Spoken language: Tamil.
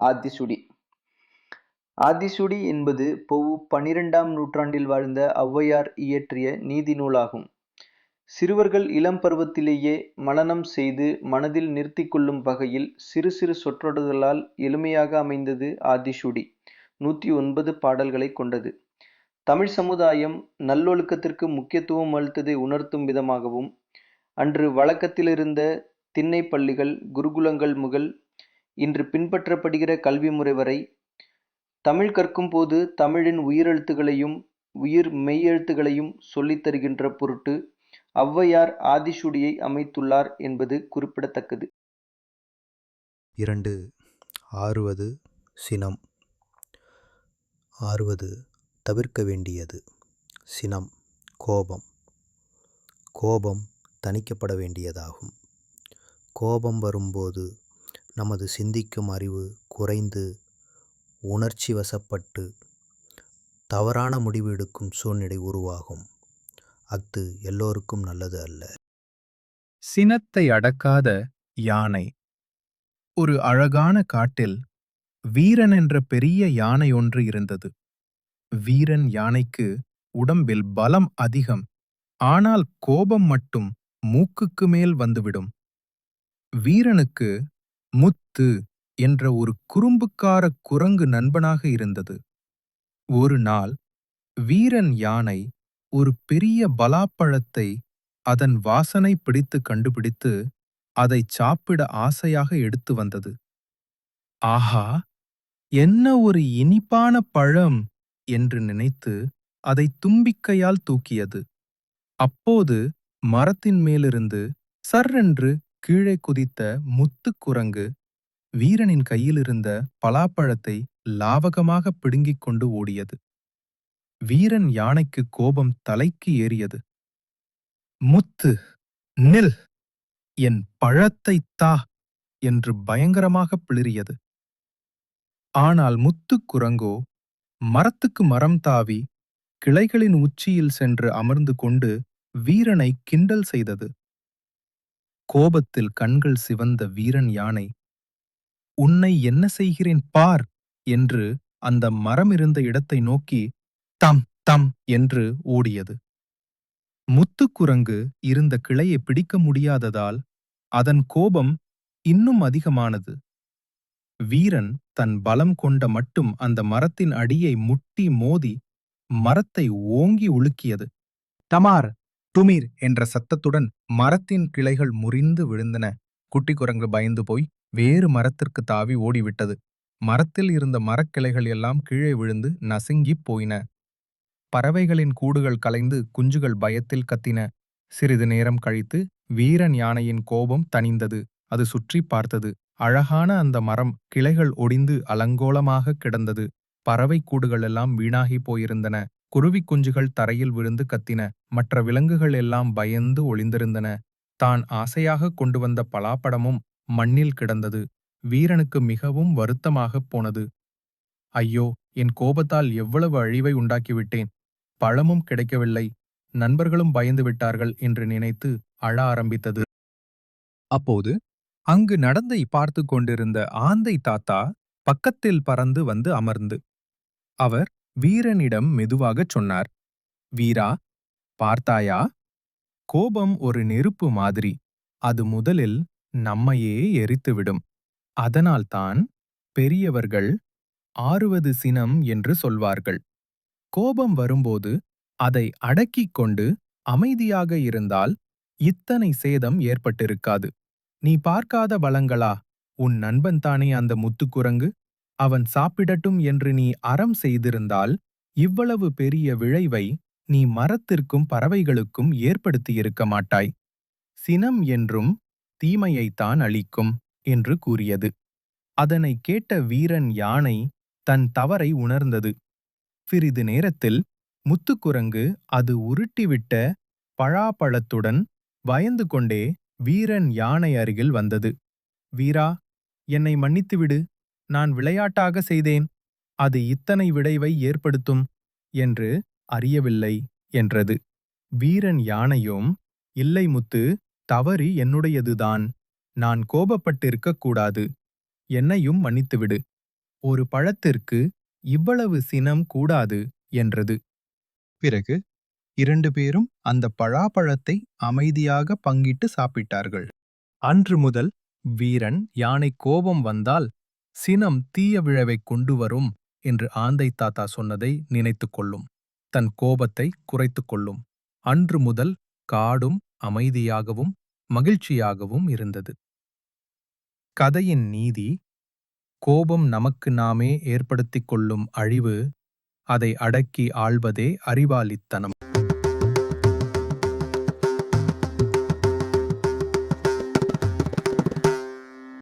ஆத்திசூடி ஆத்திசூடி என்பது பொவு பனிரெண்டாம் நூற்றாண்டில் வாழ்ந்த ஔவையார் இயற்றிய நீதி நூலாகும். சிறுவர்கள் இளம் பருவத்திலேயே மனனம் செய்து மனதில் நிறுத்தி கொள்ளும் வகையில் சிறு சிறு சொற்றொடர்களால் எளிமையாக அமைந்தது ஆதிஷுடி நூற்றி ஒன்பது பாடல்களை கொண்டது. தமிழ் சமுதாயம் நல்லொழுக்கத்திற்கு முக்கியத்துவம் அளித்ததை உணர்த்தும் விதமாகவும் அன்று வழக்கத்திலிருந்த திண்ணை பள்ளிகள் குருகுலங்கள் முதல் இன்று பின்பற்றப்படுகிற கல்வி முறை வரை தமிழ் கற்கும் போது தமிழின் உயிரெழுத்துகளையும் உயிர் மெய்யெழுத்துகளையும் சொல்லித் தருகின்ற பொருட்டு ஔவையார் ஆத்திசூடியை அமைத்துள்ளார் என்பது குறிப்பிடத்தக்கது. இரண்டு ஆறுவது சினம். ஆறுவது தவிர்க்க வேண்டியது. சினம் கோபம். கோபம் தணிக்கப்பட வேண்டியதாகும். கோபம் வரும்போது நமது சிந்திக்கும் அறிவு குறைந்து உணர்ச்சி வசப்பட்டு தவறான முடிவு எடுக்கும் சூழ்நிலை உருவாகும். அஃது எல்லோருக்கும் நல்லது அல்ல. சினத்தை அடக்காத யானை. ஒரு அழகான காட்டில் வீரன் என்ற பெரிய யானை ஒன்று இருந்தது. வீரன் யானைக்கு உடம்பில் பலம் அதிகம் ஆனால் கோபம் மட்டும் மூக்குக்கு மேல் வந்துவிடும். வீரனுக்கு முத்து என்ற ஒரு குறும்புக்கார குரங்கு நண்பனாக இருந்தது. ஒரு நாள் வீரன் யானை ஒரு பெரிய பலாப்பழத்தை அதன் வாசனை பிடித்து கண்டுபிடித்து அதைச் சாப்பிட ஆசையாக எடுத்து வந்தது. ஆஹா! என்ன ஒரு இனிப்பான பழம் என்று நினைத்து அதை தும்பிக்கையால் தூக்கியது. அப்போது மரத்தின் மேலிருந்து சர்ரென்று கீழே குதித்த முத்துக் குரங்கு வீரனின் கையிலிருந்த பலாப்பழத்தை லாவகமாக பிடுங்கிக் கொண்டு ஓடியது. வீரன் யானைக்கு கோபம் தலைக்கு ஏறியது. முத்து நில்! என் பழத்தைத் தா! என்று பயங்கரமாக பிளிரியது ஆனால் முத்துக் குரங்கோ மரத்துக்கு மரம் தாவி கிளைகளின் உச்சியில் சென்று அமர்ந்து கொண்டு வீரனை கிண்டல் செய்தது. கோபத்தில் கண்கள் சிவந்த வீரன் யானை உன்னை என்ன செய்கிறேன் பார் என்று அந்த மரம் இருந்த இடத்தை நோக்கி தம் தம் என்று ஓடியது. முத்துக்குரங்கு இருந்த கிளையை பிடிக்க முடியாததால் அதன் கோபம் இன்னும் அதிகமானது. வீரன் தன் பலம் கொண்ட மட்டும் அந்த மரத்தின் அடியை முட்டி மோதி மரத்தை ஓங்கி உலுக்கியது. தமார் டுமீர் என்ற சத்தத்துடன் மரத்தின் கிளைகள் முறிந்து விழுந்தன. குட்டி குரங்கு பயந்து போய் வேறு மரத்திற்கு தாவி ஓடிவிட்டது. மரத்தில் இருந்த மரக்கிளைகள் எல்லாம் கீழே விழுந்து நசுங்கிப் போயின. பறவைகளின் கூடுகள் கலைந்து குஞ்சுகள் பயத்தில் கத்தின. சிறிது நேரம் கழித்து வீரன் யானையின் கோபம் தணிந்தது. அது சுற்றி பார்த்தது. அழகான அந்த மரம் கிளைகள் ஒடிந்து அலங்கோலமாக கிடந்தது. பறவை கூடுகள் எல்லாம் வீணாகி போயிருந்தன. குருவி குஞ்சுகள் தரையில் விழுந்து கத்தின மற்ற விலங்குகள் எல்லாம் பயந்து ஒளிந்திருந்தன. தான் ஆசையாக கொண்டு வந்த பலாப்படமும் மண்ணில் கிடந்தது. வீரனுக்கு மிகவும் வருத்தமாகப் போனது. ஐயோ என் கோபத்தால் எவ்வளவு அழிவை உண்டாக்கிவிட்டேன். பழமும் கிடைக்கவில்லை. நண்பர்களும் பயந்து விட்டார்கள் என்று நினைத்து அழ ஆரம்பித்தது. அப்போது அங்கு நடந்தை பார்த்து கொண்டிருந்த ஆந்தை தாத்தா பக்கத்தில் பறந்து வந்து அமர்ந்து. அவர் வீரனிடம் மெதுவாகச் சொன்னார் வீரா பார்த்தாயா? கோபம் ஒரு நெருப்பு மாதிரி. அது முதலில் நம்மையே எரித்துவிடும். அதனால்தான் பெரியவர்கள் ஆறுவது சினம் என்று சொல்வார்கள். கோபம் வரும்போது அதை அடக்கிக் கொண்டு அமைதியாக இருந்தால் இத்தனை சேதம் ஏற்பட்டிருக்காது. நீ பார்க்காத வளங்களா? உன் நண்பன் தானே அந்த முத்துக்குரங்கு? அவன் சாப்பிடட்டும் என்று நீ அறம் செய்திருந்தால் இவ்வளவு பெரிய விளைவை நீ மரத்திற்கும் பறவைகளுக்கும் ஏற்படுத்தியிருக்க மாட்டாய். சினம் என்றும் தீமையைத்தான் அளிக்கும் என்று கூறியது. அதனை கேட்ட வீரன் யானை தன் தவறை உணர்ந்தது. சிறிது நேரத்தில் முத்துக்குரங்கு அது உருட்டிவிட்ட பழாப்பழத்துடன் பயந்து கொண்டே வீரன் யானை அருகில் வந்தது. வீரா என்னை மன்னித்துவிடு. நான் விளையாட்டாக செய்தேன் அது இத்தனை விளைவை ஏற்படுத்தும் என்று அறியவில்லை என்றது. வீரன் யானையும் இல்லை முத்து தவறு என்னுடையதுதான். நான் கோபப்பட்டிருக்கக் கூடாது. என்னையும் மன்னித்துவிடு. ஒரு பழத்திற்கு இவ்வளவு சினம் கூடாது என்றது. பிறகு இரண்டு பேரும் அந்த பழாப்பழத்தை அமைதியாக பங்கிட்டு சாப்பிட்டார்கள். அன்று முதல் வீரன் யானை கோபம் வந்தால் சினம் தீய விளைவைக் கொண்டு வரும் என்று ஆந்தை தாத்தா சொன்னதை நினைத்துக் கொள்ளும். தன் கோபத்தை குறைத்துக் கொள்ளும். அன்று முதல் காடும் அமைதியாகவும் மகிழ்ச்சியாகவும் இருந்தது. கதையின் நீதி கோபம் நமக்கு நாமே ஏற்படுத்திக் கொள்ளும் அழிவு அதை அடக்கி ஆள்வதே அறிவாளித்தனம்.